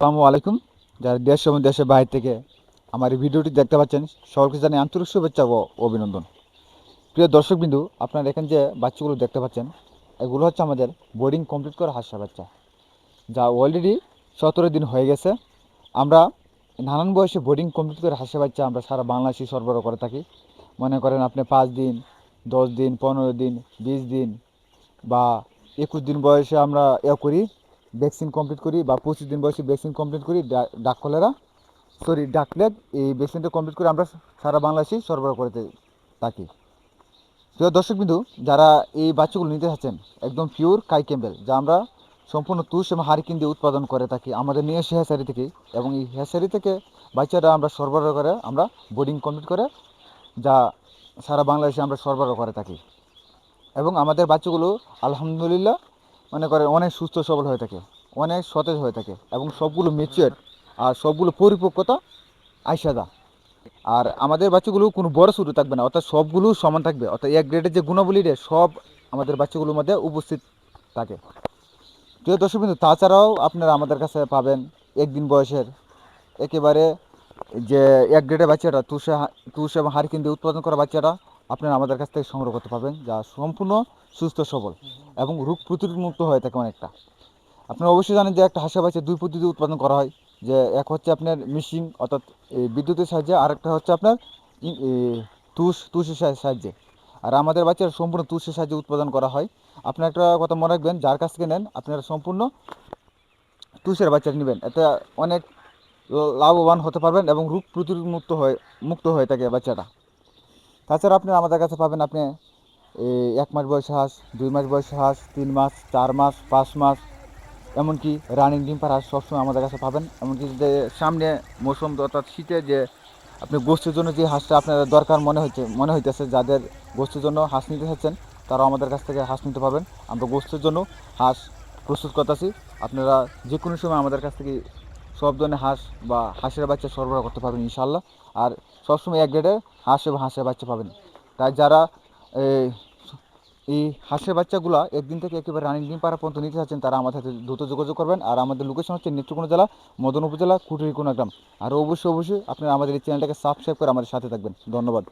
আসসালামু আলাইকুম। যারা দেশ এবং দেশের বাইরে থেকে আমার এই ভিডিওটি দেখতে পাচ্ছেন, সকলকে জানাই আন্তরিক শুভেচ্ছা ও অভিনন্দন। প্রিয় দর্শকবিন্দু, আপনারা এখানে যে বাচ্চাগুলো দেখতে পাচ্ছেন, এগুলো হচ্ছে আমাদের বোর্ডিং কমপ্লিট করা হাঁসা বাচ্চা, যা অলরেডি সতেরো দিন হয়ে গেছে। আমরা নানান বয়সে বোর্ডিং কমপ্লিট করে হাঁসা বাচ্চা আমরা সারা বাংলাদেশে সরবরাহ করে থাকি। মনে করেন আপনি পাঁচ দিন, দশ দিন, পনেরো দিন, বিশ দিন বা একুশ দিন বয়সে আমরা এ করি। ভ্যাকসিন কমপ্লিট করি বা পঁচিশ দিন বয়সে ভ্যাকসিন কমপ্লিট করি ডাক কলেরা সরি, ডাক প্লেগ এই ভ্যাকসিনটা কমপ্লিট করে আমরা সারা বাংলাদেশে সরবরাহ করতে থাকি। প্রিয় দর্শকবিন্দু, যারা এই বাচ্চাগুলো নিতে চাচ্ছেন, একদম পিওর কাই ক্যাম্বেল যা আমরা সম্পূর্ণ তুষ এবং হারিকিন দিয়ে উৎপাদন করে থাকি আমাদের নিয়ে এসে হ্যাসারি থেকে এবং এই হ্যাসারি থেকে বাচ্চারা আমরা সরবরাহ করে, আমরা বোর্ডিং কমপ্লিট করে, যা সারা বাংলাদেশে আমরা সরবরাহ করে থাকি। এবং আমাদের বাচ্চাগুলো, আলহামদুলিল্লাহ মনে করেন অনেক সুস্থ, সবল হয়ে থাকে, অনেক সতেজ হয়ে থাকে এবং সবগুলো মেচিওর আর সবগুলো পরিপক্কতা আইসাদা আর আমাদের বাচ্চাগুলো কোনো বড় শুরু থাকবে না, অর্থাৎ সবগুলো সমান থাকবে, অর্থাৎ এক গ্রেডের যে গুণাবলী রে, সব আমাদের বাচ্চাগুলোর মধ্যে উপস্থিত থাকে। প্রিয় দর্শক বিন্দু, তাছাড়াও আপনারা আমাদের কাছে পাবেন একদিন বয়সের একেবারে যে এক গ্রেডের বাচ্চারা তুষে তুষ এবং হারিকেন দিয়ে উৎপাদন করা বাচ্চারা আপনারা আমাদের কাছ থেকে সংগ্রহ করতে পারবেন, যা সম্পূর্ণ সুস্থ সবল এবং রোগ প্রতিরোধ মুক্ত হয়ে থাকে অনেকটা। আপনারা অবশ্যই জানেন যে একটা হাঁসা বাচ্চা দুই পদ্ধতি উৎপাদন করা হয়, যে এক হচ্ছে আপনার মিশিং, অর্থাৎ বিদ্যুতের সাহায্যে আরেকটা হচ্ছে আপনার তুষ, তুষের সাহায্যে। আর আমাদের বাচ্চারা সম্পূর্ণ তুষের সাহায্যে উৎপাদন করা হয়। আপনার একটা কথা মনে রাখবেন, যার কাছ থেকে নেন, আপনারা সম্পূর্ণ তুষের বাচ্চা নেবেন। এতে অনেক লাভবান হতে পারবেন এবং রোগ প্রতিরোধ মুক্ত হয়ে মুক্ত হয়ে থাকে বাচ্চাটা। তাছাড়া আপনি আমাদের কাছে পাবেন আপনি এক মাস বয়সে হাঁস, দুই মাস বয়সে হাঁস, তিন মাস, চার মাস, পাঁচ মাস, এমনকি রানিং ডিম্পার হাঁস সবসময় আমাদের কাছে পাবেন। এমনকি যে সামনে মৌসুম অর্থাৎ শীতে যে আপনি গোষ্ঠীর জন্য যে হাঁসটা আপনার দরকার মনে হচ্ছে মনে হইতেছে, যাদের গোষ্ঠীর জন্য হাঁস নিতে চাচ্ছেন তারা আমাদের কাছ থেকে হাঁস নিতে পারবেন আমরা গোষ্ঠীর জন্য হাঁস প্রস্তুত করতেছি। আপনারা যে কোনো সময় আমাদের কাছ থেকে সব ধরনের হাঁস বা হাঁসের বাচ্চা সরবরাহ করতে পারবেন ইনশাল্লাহ আর সবসময় এক গ্রেডের হাঁস এবং হাঁসের বাচ্চা পাবেন। তাই যারা এই হাঁসের বাচ্চাগুলো একদিন থেকে একেবারে রানিং ডিম পাড়া পর্যন্ত নিতে চাচ্ছেন, তারা আমাদের সাথে দ্রুত যোগাযোগ করবেন। আর আমাদের লোকেশন হচ্ছে নেত্রকোনা জেলা, মদন উপজেলা, কুটুরিকোনা গ্রাম। আর অবশ্যই অবশ্যই আপনারা আমাদের এই চ্যানেলটাকে সাবস্ক্রাইব করে আমাদের সাথে থাকবেন। ধন্যবাদ।